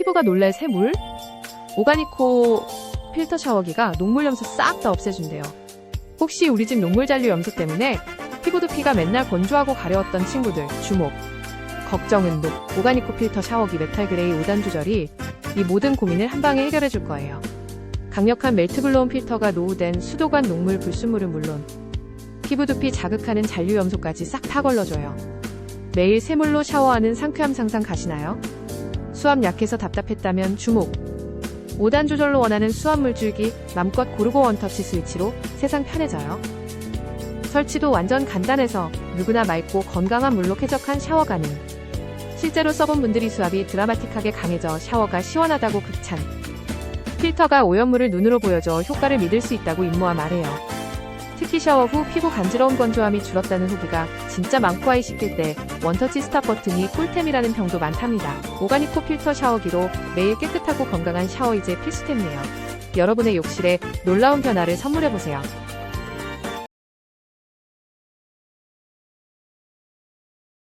피부가 놀랄 새물? 오가니코 필터 샤워기가 녹물 염소 싹 다 없애준대요. 혹시 우리 집 녹물 잔류 염소 때문에 피부 두피가 맨날 건조하고 가려웠던 친구들 주목. 걱정은 녹 오가니코 필터 샤워기 메탈 그레이 5단 조절이 이 모든 고민을 한 방에 해결해 줄 거예요. 강력한 멜트 블로운 필터가 노후된 수도관 녹물 불순물은 물론 피부 두피 자극하는 잔류 염소까지 싹 다 걸러줘요. 매일 새물로 샤워하는 상쾌함 상상 가시나요? 수압 약해서 답답했다면 주목. 5단 조절로 원하는 수압 물줄기 맘껏 고르고 원터치 스위치로 세상 편해져요. 설치도 완전 간단해서 누구나 맑고 건강한 물로 쾌적한 샤워 가능. 실제로 써본 분들이 수압이 드라마틱하게 강해져 샤워가 시원하다고 극찬. 필터가 오염물을 눈으로 보여줘 효과를 믿을 수 있다고 임모아 말해요. 특히 샤워 후 피부 간지러운 건조함이 줄었다는 후기가 진짜 많고 아이 씻길 때 원터치 스탑 버튼이 꿀템이라는 평도 많답니다. 오가니코 필터 샤워기로 매일 깨끗하고 건강한 샤워 이제 필수템이에요. 여러분의 욕실에 놀라운 변화를 선물해보세요.